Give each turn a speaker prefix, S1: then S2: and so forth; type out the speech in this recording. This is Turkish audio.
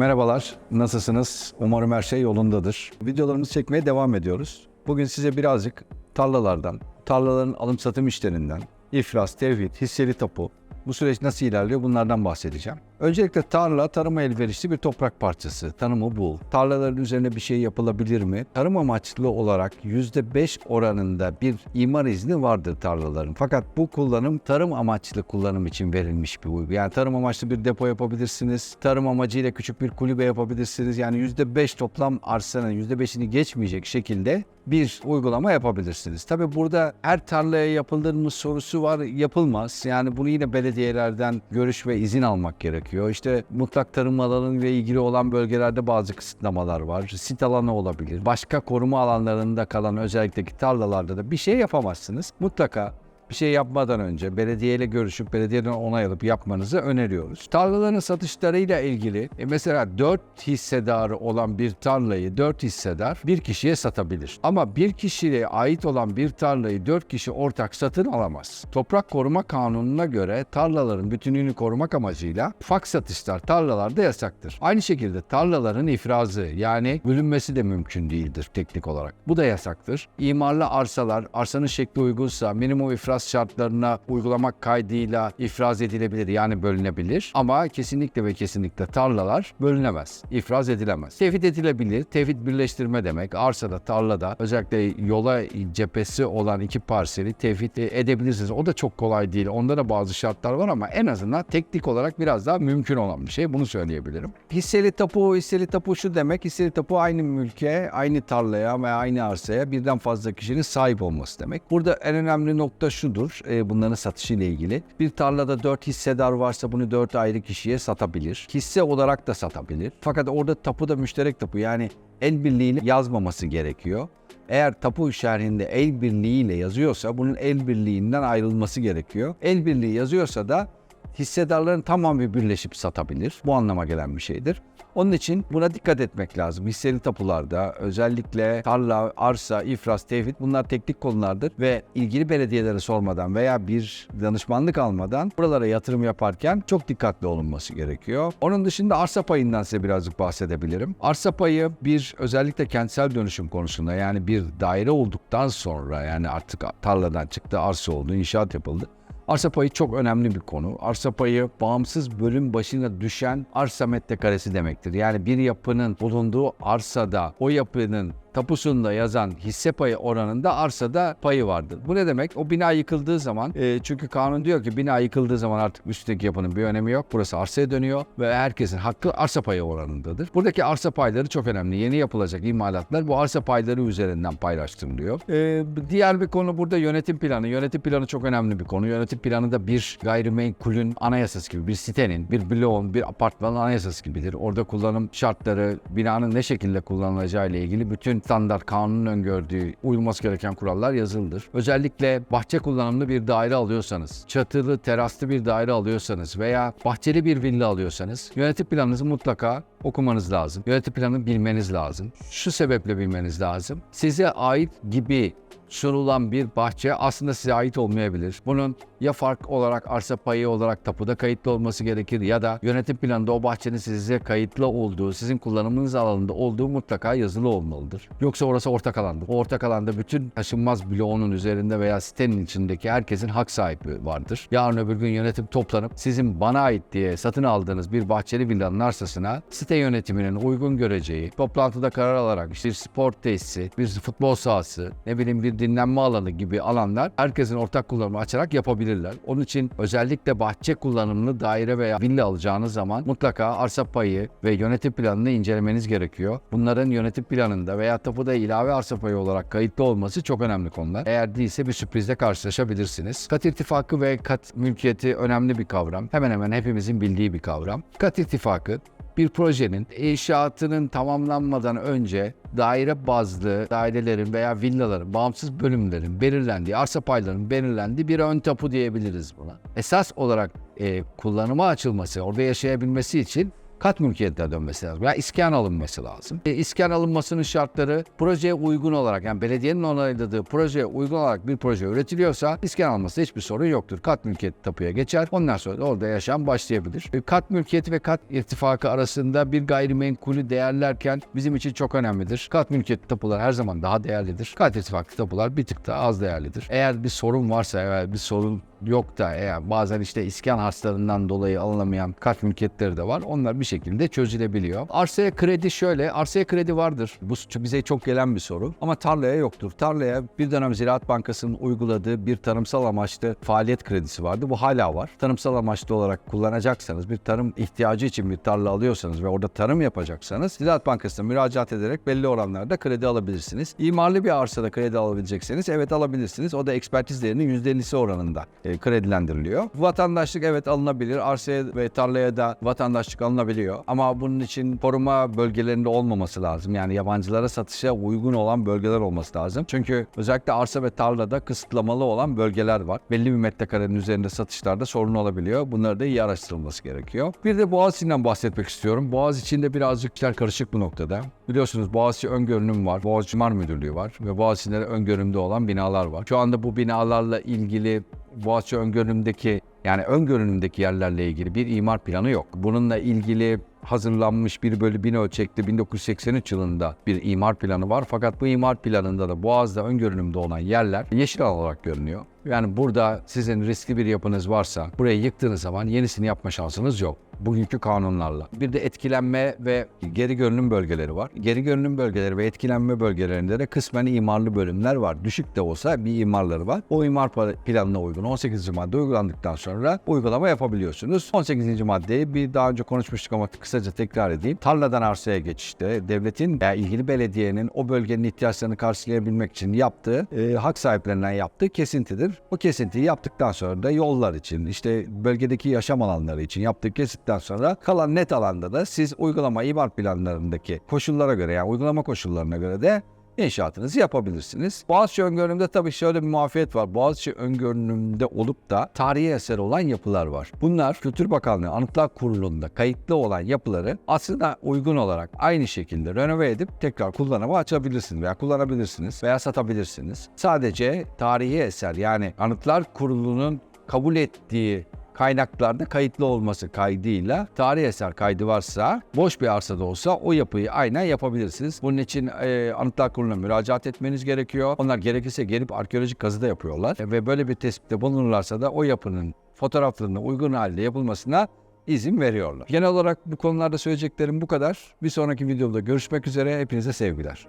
S1: Merhabalar, nasılsınız? Umarım her şey yolundadır. Videolarımızı çekmeye devam ediyoruz. Bugün size birazcık tarlalardan, tarlaların alım satım işlerinden, iflas, tevhid, hisseli tapu, bu süreç nasıl ilerliyor bunlardan bahsedeceğim. Öncelikle tarla tarıma elverişli bir toprak parçası. Tanımı bu. Tarlaların üzerine bir şey yapılabilir mi? Tarım amaçlı olarak %5 oranında bir imar izni vardır tarlaların. Fakat bu kullanım tarım amaçlı kullanım için verilmiş bir uygu. Yani tarım amaçlı bir depo yapabilirsiniz. Tarım amacıyla küçük bir kulübe yapabilirsiniz. Yani %5 toplam arsanın %5'ini geçmeyecek şekilde bir uygulama yapabilirsiniz. Tabi burada her tarlaya yapılır mı sorusu var. Yapılmaz. Yani bunu yine belediyelerden görüş ve izin almak gerekiyor. İşte mutlak tarım alanı ile ilgili olan bölgelerde bazı kısıtlamalar var. Sit alanı olabilir. Başka koruma alanlarında kalan özellikle tarlalarda da bir şey yapamazsınız. Mutlaka bir şey yapmadan önce belediyeyle görüşüp belediyeden onay alıp yapmanızı öneriyoruz. Tarlaların satışlarıyla ilgili e, mesela 4 hissedarı olan bir tarlayı 4 hissedar bir kişiye satabilir. Ama bir kişiye ait olan bir tarlayı 4 kişi ortak satın alamaz. Toprak Koruma Kanunu'na göre tarlaların bütünlüğünü korumak amacıyla ufak satışlar tarlalarda yasaktır. Aynı şekilde tarlaların ifrazı yani bölünmesi de mümkün değildir teknik olarak. Bu da yasaktır. İmarlı arsalar arsanın şekli uygunsa minimum ifraz şartlarına uygulamak kaydıyla ifraz edilebilir yani bölünebilir. Ama kesinlikle ve kesinlikle tarlalar bölünemez. ifraz edilemez. Tevhid edilebilir. Tevhid birleştirme demek. Arsada, tarlada özellikle yola cephesi olan iki parseli tevhid edebilirsiniz. O da çok kolay değil. Onda da bazı şartlar var ama en azından teknik olarak biraz daha mümkün olan bir şey. Bunu söyleyebilirim. Hisseli tapu, hisseli tapu şu demek. Hisseli tapu aynı mülke, aynı tarlaya ve aynı arsaya birden fazla kişinin sahip olması demek. Burada en önemli nokta şudur. E, bunların satışı ile ilgili. Bir tarlada 4 hissedar varsa bunu 4 ayrı kişiye satabilir. Hisse olarak da satabilir. Fakat orada tapu da müşterek tapu. Yani el birliğiyle yazmaması gerekiyor. Eğer tapu şerhinde el birliğiyle yazıyorsa bunun el birliğinden ayrılması gerekiyor. El birliği yazıyorsa da hissedarların tamamı birleşip satabilir. Bu anlama gelen bir şeydir. Onun için buna dikkat etmek lazım. Hisseli tapularda özellikle tarla, arsa, ifras, tevhid bunlar teknik konulardır ve ilgili belediyelere sormadan veya bir danışmanlık almadan buralara yatırım yaparken çok dikkatli olunması gerekiyor. Onun dışında arsa payından size birazcık bahsedebilirim. Arsa payı bir özellikle kentsel dönüşüm konusunda yani bir daire olduktan sonra yani artık tarladan çıktı arsa oldu, inşaat yapıldı. Arsa payı çok önemli bir konu. Arsa payı bağımsız bölüm başına düşen arsa metrekaresi demektir. Yani bir yapının bulunduğu arsada o yapının tapusunda yazan hisse payı oranında arsada payı vardır. Bu ne demek? O bina yıkıldığı zaman e, çünkü kanun diyor ki bina yıkıldığı zaman artık üstteki yapının bir önemi yok. Burası arsaya dönüyor ve herkesin hakkı arsa payı oranındadır. Buradaki arsa payları çok önemli. Yeni yapılacak imalatlar bu arsa payları üzerinden paylaştırılıyor. E, diğer bir konu burada yönetim planı. Yönetim planı çok önemli bir konu. Yönetim planı da bir gayrimenkulün anayasası gibi, bir sitenin, bir bloğun, bir apartmanın anayasası gibidir. Orada kullanım şartları, binanın ne şekilde kullanılacağı ile ilgili bütün standart kanunun öngördüğü uyulması gereken kurallar yazılıdır. Özellikle bahçe kullanımlı bir daire alıyorsanız, çatılı, teraslı bir daire alıyorsanız veya bahçeli bir villa alıyorsanız yönetim planınızı mutlaka okumanız lazım. Yönetim planını bilmeniz lazım. Şu sebeple bilmeniz lazım. Size ait gibi sunulan bir bahçe aslında size ait olmayabilir. Bunun ya fark olarak arsa payı olarak tapuda kayıtlı olması gerekir ya da yönetim planında o bahçenin size kayıtlı olduğu, sizin kullanımınız alanında olduğu mutlaka yazılı olmalıdır. Yoksa orası ortak alandır. O ortak alanda bütün taşınmaz bloğunun üzerinde veya sitenin içindeki herkesin hak sahibi vardır. Yarın öbür gün yönetim toplanıp sizin bana ait diye satın aldığınız bir bahçeli villanın arsasına site yönetiminin uygun göreceği, toplantıda karar alarak işte spor tesisi, bir futbol sahası, ne bileyim bir dinlenme alanı gibi alanlar herkesin ortak kullanımı açarak yapabilirler. Onun için özellikle bahçe kullanımlı daire veya villa alacağınız zaman mutlaka arsa payı ve yönetim planını incelemeniz gerekiyor. Bunların yönetim planında veya tapuda ilave arsa payı olarak kayıtlı olması çok önemli konular. Eğer değilse bir sürprizle karşılaşabilirsiniz. Kat irtifakı ve kat mülkiyeti önemli bir kavram. Hemen hemen hepimizin bildiği bir kavram. Kat irtifakı bir projenin inşaatının tamamlanmadan önce daire bazlı dairelerin veya villaların, bağımsız bölümlerin belirlendiği, arsa paylarının belirlendiği bir ön tapu diyebiliriz buna. Esas olarak e, kullanıma açılması, orada yaşayabilmesi için kat mülkiyetine dönmesi lazım. Ya iskan alınması lazım. E, iskan alınmasının şartları projeye uygun olarak yani belediyenin onayladığı projeye uygun olarak bir proje üretiliyorsa iskan alması hiçbir sorun yoktur. Kat mülkiyeti tapuya geçer. Ondan sonra da orada yaşam başlayabilir. E, kat mülkiyeti ve kat irtifakı arasında bir gayrimenkulü değerlerken bizim için çok önemlidir. Kat mülkiyeti tapular her zaman daha değerlidir. Kat irtifaklı tapular bir tık daha az değerlidir. Eğer bir sorun varsa eğer bir sorun yok da eğer bazen işte iskan harçlarından dolayı alınamayan kat mülkiyetleri de var. Onlar bir şekilde çözülebiliyor. Arsaya kredi şöyle. Arsaya kredi vardır. Bu bize çok gelen bir soru. Ama tarlaya yoktur. Tarlaya bir dönem Ziraat Bankası'nın uyguladığı bir tarımsal amaçlı faaliyet kredisi vardı. Bu hala var. Tarımsal amaçlı olarak kullanacaksanız bir tarım ihtiyacı için bir tarla alıyorsanız ve orada tarım yapacaksanız Ziraat Bankası'na müracaat ederek belli oranlarda kredi alabilirsiniz. İmarlı bir arsada kredi alabilecekseniz evet alabilirsiniz. O da ekspertiz değerinin %50'si oranında e, kredilendiriliyor. Vatandaşlık evet alınabilir. Arsaya ve tarlaya da vatandaşlık alınabiliyor. Ama bunun için koruma bölgelerinde olmaması lazım. Yani yabancılara satışa uygun olan bölgeler olması lazım. Çünkü özellikle arsa ve tarlada kısıtlamalı olan bölgeler var. Belli bir metrekarenin üzerinde satışlarda sorun olabiliyor. Bunları da iyi araştırılması gerekiyor. Bir de Boğaziçi'nden bahsetmek istiyorum. Boğaziçi'nde birazcık işler karışık bu noktada. Biliyorsunuz Boğaziçi öngörünüm var. Boğaziçi İmar Müdürlüğü var. Ve Boğaziçi'nde öngörümde olan binalar var. Şu anda bu binalarla ilgili Boğaziçi öngörümdeki yani öngörünümdeki yerlerle ilgili bir imar planı yok. Bununla ilgili hazırlanmış bir bölü bin ölçekli 1983 yılında bir imar planı var. Fakat bu imar planında da Boğaz'da öngörünümde olan yerler yeşil olarak görünüyor. Yani burada sizin riskli bir yapınız varsa burayı yıktığınız zaman yenisini yapma şansınız yok bugünkü kanunlarla. Bir de etkilenme ve geri görünüm bölgeleri var. Geri görünüm bölgeleri ve etkilenme bölgelerinde de kısmen imarlı bölümler var. Düşük de olsa bir imarları var. O imar planına uygun 18. madde uygulandıktan sonra uygulama yapabiliyorsunuz. 18. maddeyi bir daha önce konuşmuştuk ama kısaca tekrar edeyim. Tarladan arsaya geçişte devletin veya ilgili belediyenin o bölgenin ihtiyaçlarını karşılayabilmek için yaptığı, e, hak sahiplerinden yaptığı kesintidir. O kesintiyi yaptıktan sonra da yollar için, işte bölgedeki yaşam alanları için yaptığı kesitten sonra kalan net alanda da siz uygulama imar planlarındaki koşullara göre yani uygulama koşullarına göre de inşaatınızı yapabilirsiniz. Boğaziçi öngörünümde tabii şöyle bir muafiyet var. Boğaziçi öngörünümde olup da tarihi eser olan yapılar var. Bunlar Kültür Bakanlığı Anıtlar Kurulu'nda kayıtlı olan yapıları aslında uygun olarak aynı şekilde renove edip tekrar kullanıma açabilirsiniz veya kullanabilirsiniz veya satabilirsiniz. Sadece tarihi eser yani Anıtlar Kurulu'nun kabul ettiği kaynaklarda kayıtlı olması kaydıyla tarih eser kaydı varsa boş bir arsada olsa o yapıyı aynen yapabilirsiniz. Bunun için e, Anıtlar Kurulu'na müracaat etmeniz gerekiyor. Onlar gerekirse gelip arkeolojik kazı da yapıyorlar. E, ve böyle bir tespitte bulunurlarsa da o yapının fotoğraflarına uygun halde yapılmasına izin veriyorlar. Genel olarak bu konularda söyleyeceklerim bu kadar. Bir sonraki videoda görüşmek üzere. Hepinize sevgiler.